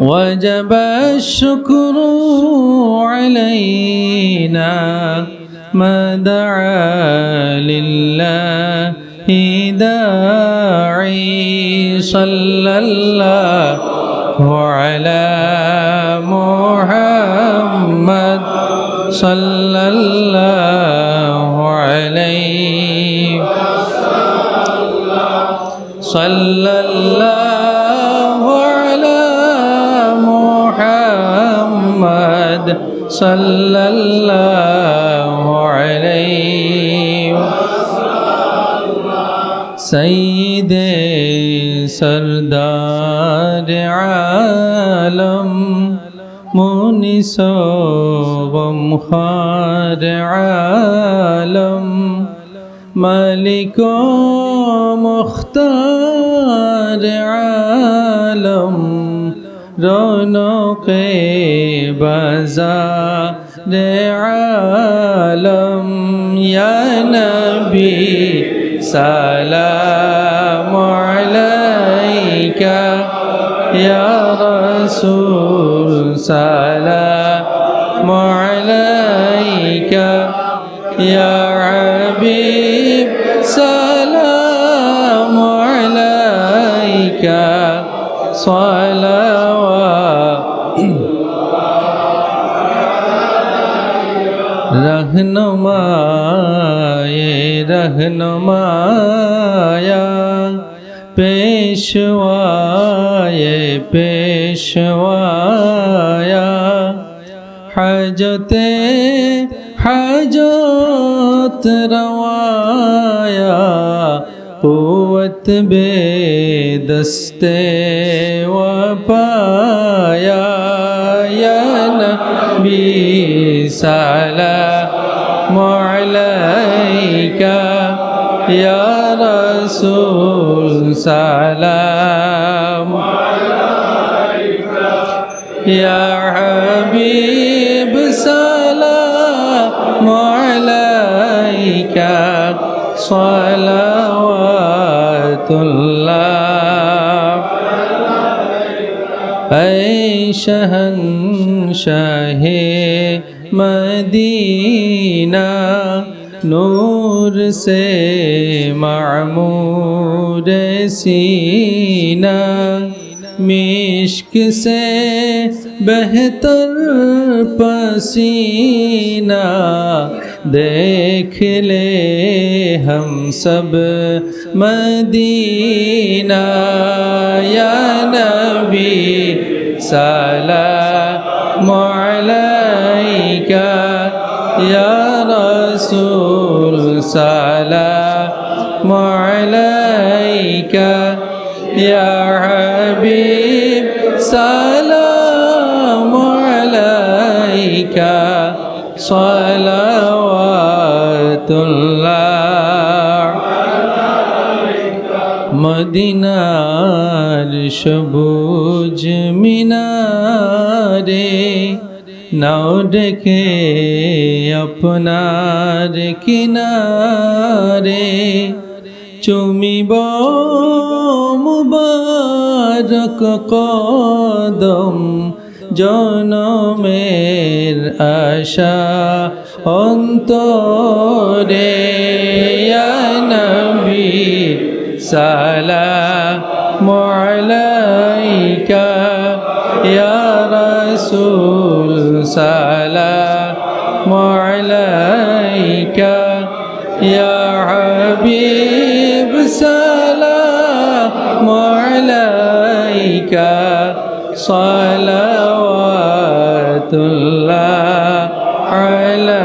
وجب الشكر علينا ما دعا لله داعي صلى الله على محمد صلى الله عليه صلى الله محمد صلى الله عليه سيد سردار عالم مونس غمخار عالم مالك مختار عالم رونق بازار عالم يا نبي. سلام عليك يا رسول. سلام عليك يا حبيب. سلام عليك. صلوات रहनुमाए रहनुमाया। पेशवाए पेशवाया। हजते हजत रवाया। कुवत बेदस्ते वपाया या ربي سلام عليك يا رسول سلام عليك يا حبيب سلام عليك صلوات الله. أي شهن शहंशाह मदीना नूर से मामूर सीना मिश्क से बेहतर पसीना देख ले हम सब मदीना या नबी عليك يا رسول سلام عليك يا حبيب سلام عليك صلوات الله مدينة الشبوج منام মিনারে নাও ডেকে আপনার কিনারে। চুমিব মুবারক কদম জনমের আশা অন্তরে। নবী, সালাম আলাইকা। ইয়া الرسول سلام عليك يا حبيب سلام عليك صلوات الله عليك.